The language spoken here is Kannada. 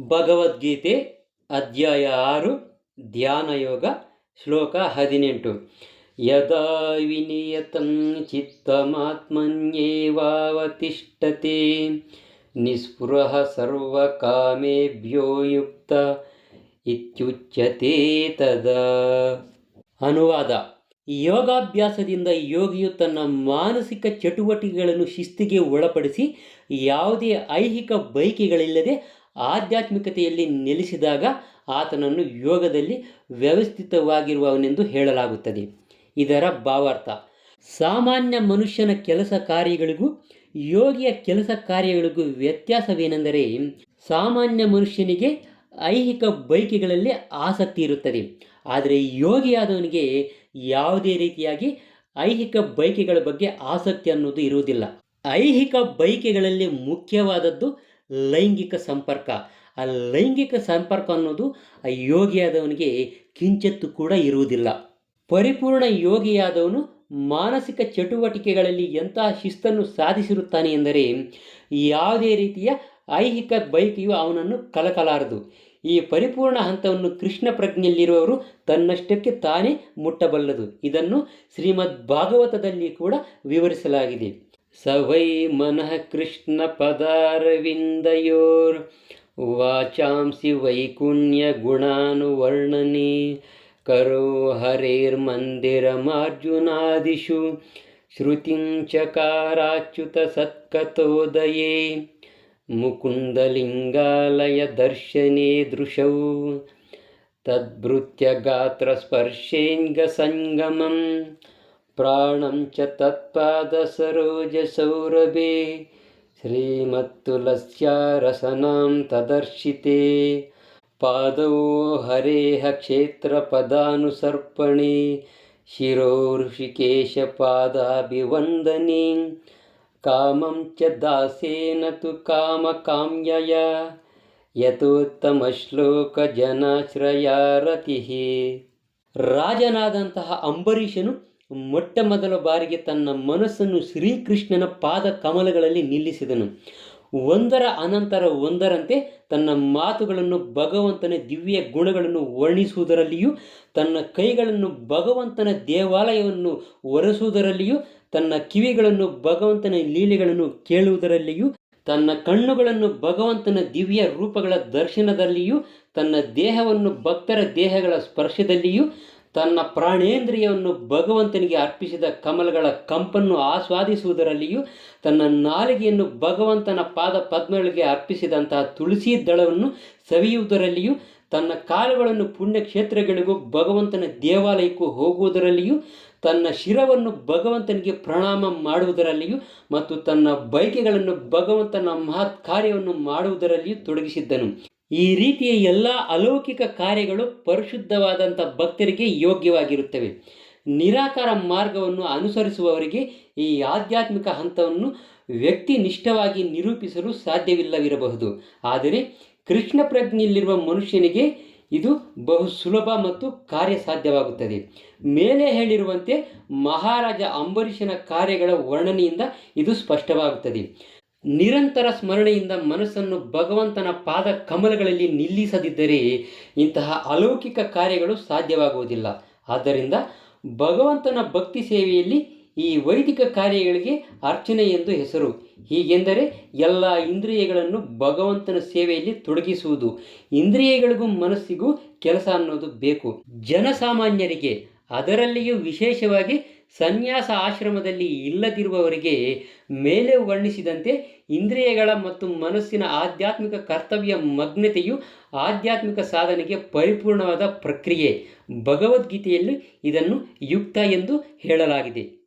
ಭಗವದ್ಗೀತೆ ಅಧ್ಯಾಯ ಆರು ಧ್ಯಾನಯೋಗ ಶ್ಲೋಕ ಹದಿನೆಂಟು. ಯದಾ ವಿನಿಯತಂ ಚಿತ್ತಮಾತ್ಮನ್ಯೇವಾವತಿಷ್ಠತೆ, ನಿಸ್ಪೃಹ ಸರ್ವಕಾಮೇಭ್ಯೋ ಯುಕ್ತ ಇತ್ಯುಚ್ಯತೆ ತದ. ಅನುವಾದ. ಯೋಗಾಭ್ಯಾಸದಿಂದ ಯೋಗಿಯು ತನ್ನ ಮಾನಸಿಕ ಚಟುವಟಿಕೆಗಳನ್ನು ಶಿಸ್ತಿಗೆ ಒಳಪಡಿಸಿ ಯಾವುದೇ ಐಹಿಕ ಬಯಕೆಗಳಿಲ್ಲದೆ ಆಧ್ಯಾತ್ಮಿಕತೆಯಲ್ಲಿ ನೆಲೆಸಿದಾಗ ಆತನನ್ನು ಯೋಗದಲ್ಲಿ ವ್ಯವಸ್ಥಿತವಾಗಿರುವವನೆಂದು ಹೇಳಲಾಗುತ್ತದೆ. ಇದರ ಭಾವಾರ್ಥ, ಸಾಮಾನ್ಯ ಮನುಷ್ಯನ ಕೆಲಸ ಕಾರ್ಯಗಳಿಗೂ ಯೋಗಿಯ ಕೆಲಸ ಕಾರ್ಯಗಳಿಗೂ ವ್ಯತ್ಯಾಸವೇನೆಂದರೆ ಸಾಮಾನ್ಯ ಮನುಷ್ಯನಿಗೆ ಐಹಿಕ ಬಯಕೆಗಳಲ್ಲಿ ಆಸಕ್ತಿ ಇರುತ್ತದೆ. ಆದರೆ ಯೋಗಿಯಾದವನಿಗೆ ಯಾವುದೇ ರೀತಿಯಾಗಿ ಐಹಿಕ ಬಯಕೆಗಳ ಬಗ್ಗೆ ಆಸಕ್ತಿ ಅನ್ನೋದು ಇರುವುದಿಲ್ಲ. ಐಹಿಕ ಬಯಕೆಗಳಲ್ಲಿ ಮುಖ್ಯವಾದದ್ದು ಲೈಂಗಿಕ ಸಂಪರ್ಕ. ಆ ಲೈಂಗಿಕ ಸಂಪರ್ಕ ಅನ್ನೋದು ಆ ಯೋಗಿಯಾದವನಿಗೆ ಕಿಂಚತ್ತು ಕೂಡ ಇರುವುದಿಲ್ಲ. ಪರಿಪೂರ್ಣ ಯೋಗಿಯಾದವನು ಮಾನಸಿಕ ಚಟುವಟಿಕೆಗಳಲ್ಲಿ ಎಂತಹ ಶಿಸ್ತನ್ನು ಸಾಧಿಸಿರುತ್ತಾನೆ ಎಂದರೆ ಯಾವುದೇ ರೀತಿಯ ಐಹಿಕ ಬಯಕೆಯು ಅವನನ್ನು ಕಲಕಲಾರದು. ಈ ಪರಿಪೂರ್ಣ ಹಂತವನ್ನು ಕೃಷ್ಣ ಪ್ರಜ್ಞೆಯಲ್ಲಿರುವವರು ತನ್ನಷ್ಟಕ್ಕೆ ತಾನೇ ಮುಟ್ಟಬಲ್ಲದು. ಇದನ್ನು ಶ್ರೀಮದ್ ಭಾಗವತದಲ್ಲಿ ಕೂಡ ವಿವರಿಸಲಾಗಿದೆ. स वै मनः कृष्णपदारविन्दयोर्वाचांसि वैकुण्यगुणानुवर्णने करो हरेर्मन्दिरमार्जुनादिषु श्रुतिं चकाराच्युतसत्कतोदये मुकुन्दलिङ्गालयदर्शने दृशौ तद्भृत्यगात्रस्पर्शेङ्गसङ्गमम् ಪ್ರಾಣಂ ಚ ತತ್ಪಾದಸರೋಜಸೌರಭೆ ಶ್ರೀಮತ್ತುಲಸ್ಯಾರಸನಾಂ ತದರ್ಶಿತೆ. ಪಾದೌ ಹರೇಹ ಕ್ಷೇತ್ರಪದಾನುಸರ್ಪಣೆ ಶಿರೋ ಋಷಿಕೇಶಪಾದಾಭಿವಂದನೆ ಕಾಮಂ ಚ ದಾಸೇನ ತು ಕಾಮಕಾಮ್ಯಯ ಯಥೋತ್ತಮಶ್ಲೋಕ ಜನಾಶ್ರಯಾರತಿ ರಾಜನಾದಂತಹ ಅಂಬರೀಷನು ಮೊಟ್ಟ ಮೊದಲ ಬಾರಿಗೆ ತನ್ನ ಮನಸ್ಸನ್ನು ಶ್ರೀಕೃಷ್ಣನ ಪಾದ ಕಮಲಗಳಲ್ಲಿ ನಿಲ್ಲಿಸಿದನು. ಒಂದರ ಅನಂತರ ಒಂದರಂತೆ ತನ್ನ ಮಾತುಗಳನ್ನು ಭಗವಂತನ ದಿವ್ಯ ಗುಣಗಳನ್ನು ವರ್ಣಿಸುವುದರಲ್ಲಿಯೂ, ತನ್ನ ಕೈಗಳನ್ನು ಭಗವಂತನ ದೇವಾಲಯವನ್ನು ಒರೆಸುವುದರಲ್ಲಿಯೂ, ತನ್ನ ಕಿವಿಗಳನ್ನು ಭಗವಂತನ ಲೀಲೆಗಳನ್ನು ಕೇಳುವುದರಲ್ಲಿಯೂ, ತನ್ನ ಕಣ್ಣುಗಳನ್ನು ಭಗವಂತನ ದಿವ್ಯ ರೂಪಗಳ ದರ್ಶನದಲ್ಲಿಯೂ, ತನ್ನ ದೇಹವನ್ನು ಭಕ್ತರ ದೇಹಗಳ ಸ್ಪರ್ಶದಲ್ಲಿಯೂ ತನ್ನ ಪ್ರಾಣೇಂದ್ರಿಯವನ್ನು ಭಗವಂತನಿಗೆ ಅರ್ಪಿಸಿದ ಕಮಲಗಳ ಕಂಪನ್ನು ಆಸ್ವಾದಿಸುವುದರಲ್ಲಿಯೂ ತನ್ನ ನಾಲಿಗೆಯನ್ನು ಭಗವಂತನ ಪಾದ ಪದ್ಮಗಳಿಗೆ ಅರ್ಪಿಸಿದಂತಹ ತುಳಸಿ ದಳವನ್ನು ಸವಿಯುವುದರಲ್ಲಿಯೂ, ತನ್ನ ಕಾಲುಗಳನ್ನು ಪುಣ್ಯಕ್ಷೇತ್ರಗಳಿಗೂ, ಭಗವಂತನ ದೇವಾಲಯಕ್ಕೂ ಹೋಗುವುದರಲ್ಲಿಯೂ, ತನ್ನ ಶಿರವನ್ನು ಭಗವಂತನಿಗೆ ಪ್ರಣಾಮ ಮಾಡುವುದರಲ್ಲಿಯೂ ಮತ್ತು ತನ್ನ ಬೈಕೆಗಳನ್ನು ಭಗವಂತನ ಮಹತ್ ಕಾರ್ಯವನ್ನು ಮಾಡುವುದರಲ್ಲಿಯೂ ತೊಡಗಿಸಿದ್ದನು. ಈ ರೀತಿಯ ಎಲ್ಲ ಅಲೌಕಿಕ ಕಾರ್ಯಗಳು ಪರಿಶುದ್ಧವಾದಂಥ ಭಕ್ತರಿಗೆ ಯೋಗ್ಯವಾಗಿರುತ್ತವೆ. ನಿರಾಕಾರ ಮಾರ್ಗವನ್ನು ಅನುಸರಿಸುವವರಿಗೆ ಈ ಆಧ್ಯಾತ್ಮಿಕ ಹಂತವನ್ನು ವ್ಯಕ್ತಿ ನಿಷ್ಠವಾಗಿ ನಿರೂಪಿಸಲು ಸಾಧ್ಯವಿಲ್ಲವಿರಬಹುದು. ಆದರೆ ಕೃಷ್ಣ ಪ್ರಜ್ಞೆಯಲ್ಲಿರುವ ಮನುಷ್ಯನಿಗೆ ಇದು ಬಹು ಸುಲಭ ಮತ್ತು ಕಾರ್ಯಸಾಧ್ಯವಾಗುತ್ತದೆ. ಮೇಲೆ ಹೇಳಿರುವಂತೆ ಮಹಾರಾಜ ಅಂಬರೀಷನ ಕಾರ್ಯಗಳ ವರ್ಣನೆಯಿಂದ ಇದು ಸ್ಪಷ್ಟವಾಗುತ್ತದೆ. ನಿರಂತರ ಸ್ಮರಣೆಯಿಂದ ಮನಸ್ಸನ್ನು ಭಗವಂತನ ಪಾದ ಕಮಲಗಳಲ್ಲಿ ನಿಲ್ಲಿಸದಿದ್ದರೆ ಇಂತಹ ಅಲೌಕಿಕ ಕಾರ್ಯಗಳು ಸಾಧ್ಯವಾಗುವುದಿಲ್ಲ. ಆದ್ದರಿಂದ ಭಗವಂತನ ಭಕ್ತಿ ಸೇವೆಯಲ್ಲಿ ಈ ವೈದಿಕ ಕಾರ್ಯಗಳಿಗೆ ಅರ್ಚನೆ ಎಂದು ಹೆಸರು. ಹೀಗೆಂದರೆ ಎಲ್ಲ ಇಂದ್ರಿಯಗಳನ್ನು ಭಗವಂತನ ಸೇವೆಯಲ್ಲಿ ತೊಡಗಿಸುವುದು. ಇಂದ್ರಿಯಗಳಿಗೂ ಮನಸ್ಸಿಗೂ ಕೆಲಸ ಅನ್ನೋದು ಬೇಕು. ಜನಸಾಮಾನ್ಯರಿಗೆ ಅದರಲ್ಲಿಯೂ ವಿಶೇಷವಾಗಿ ಸನ್ಯಾಸ ಆಶ್ರಮದಲ್ಲಿ ಇಲ್ಲದಿರುವವರಿಗೆ ಮೇಲೆ ವರ್ಣಿಸಿದಂತೆ ಇಂದ್ರಿಯಗಳ ಮತ್ತು ಮನಸ್ಸಿನ ಆಧ್ಯಾತ್ಮಿಕ ಕರ್ತವ್ಯ ಮಗ್ನತೆಯು ಆಧ್ಯಾತ್ಮಿಕ ಸಾಧನೆಗೆ ಪರಿಪೂರ್ಣವಾದ ಪ್ರಕ್ರಿಯೆ. ಭಗವದ್ಗೀತೆಯಲ್ಲಿ ಇದನ್ನು ಯುಕ್ತ ಎಂದು ಹೇಳಲಾಗಿದೆ.